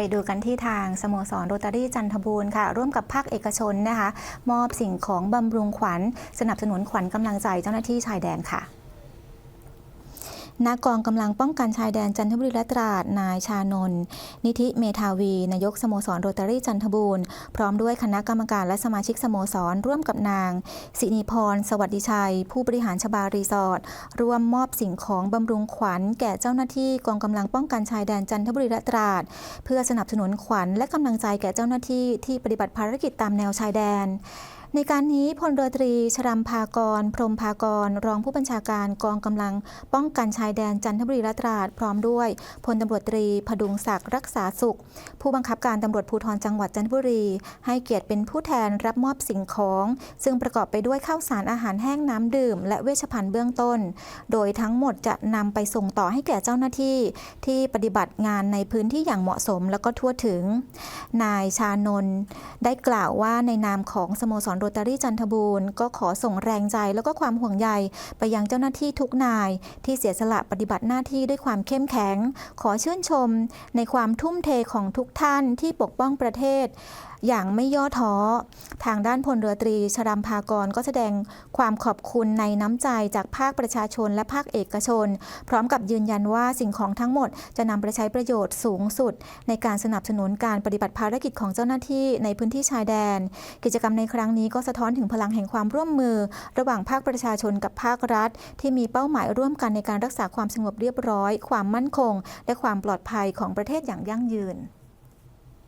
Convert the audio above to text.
ไปดูกันที่ทางสโมสรโรตารี่จันทบูรณ์ค่ะ ร่วมกับภาคเอกชนนะคะ มอบสิ่งของบำรุงขวัญ สนับสนุนขวัญกำลังใจเจ้าหน้าที่ชายแดนค่ะ นากองกำลังป้องกันชายแดนจันทบุรีและตราด นายชานนท์นิธิเมธาวี นายกสโมสรโรตารี่จันทบูรณ์ พร้อมด้วยคณะกรรมการและสมาชิกสโมสร ร่วมกับนางสินีพร สวัสดิชัย ผู้บริหารชบารีสอร์ทร่วมมอบสิ่งของบำรุงขวัญ แก่เจ้าหน้าที่กองกำลังป้องกันชายแดนจันทบุรีและตราด เพื่อสนับสนุนขวัญและกำลังใจแก่เจ้าหน้าที่ที่ปฏิบัติภารกิจตามแนวชายแดน ในการนี้พลเรือตรีชรัมภากร พรมภากร รองผู้บัญชาการกองกำลัง ป้องกันชายแดนจันทบุรีและตราดพร้อมด้วยพลตำรวจตรีพดุงศักดิ์รักษาสุข ผู้บังคับการตำรวจภูธรจังหวัดจันทบุรี ให้เกียรติเป็นผู้แทนรับมอบสิ่งของ ซึ่งประกอบไปด้วยข้าวสารอาหารแห้งน้ำดื่ม และเวชภัณฑ์เบื้องต้น โดยทั้งหมดจะนำไปส่งต่อให้แก่เจ้าหน้าที่ ที่ปฏิบัติงานในพื้นที่อย่างเหมาะสมและก็ทั่วถึง นายชานนท์ได้กล่าวว่าในนามของสโมสรโรตารี่จันทบูรณ์ก็ขอส่งแรงใจแล้วก็ความห่วงใยไปยังเจ้าหน้าที่ทุกนาย ที่เสียสละปฏิบัติหน้าที่ด้วยความเข้มแข็ง ขอชื่นชม ในความทุ่มเทของทุกท่านที่ปกป้องประเทศอย่างไม่ย่อท้อ ทางด้านพลเรือตรีชรัมภากรก็แสดงความขอบคุณในน้ำใจจากภาคประชาชนและภาคเอกชน พร้อมกับยืนยันว่าสิ่งของทั้งหมดจะนำไปใช้ประโยชน์สูงสุด ในการสนับสนุนการปฏิบัติภารกิจของเจ้าหน้าที่ในพื้นที่ชายแดน กิจกรรมในครั้งนี้นี้ก็สะท้อนถึงพลังแห่งความร่วมมือ ระหว่างภาคประชาชนกับภาครัฐ ที่มีเป้าหมายร่วมกันในการรักษาความสงบเรียบร้อย ความมั่นคง และความปลอดภัยของประเทศอย่างยั่งยืน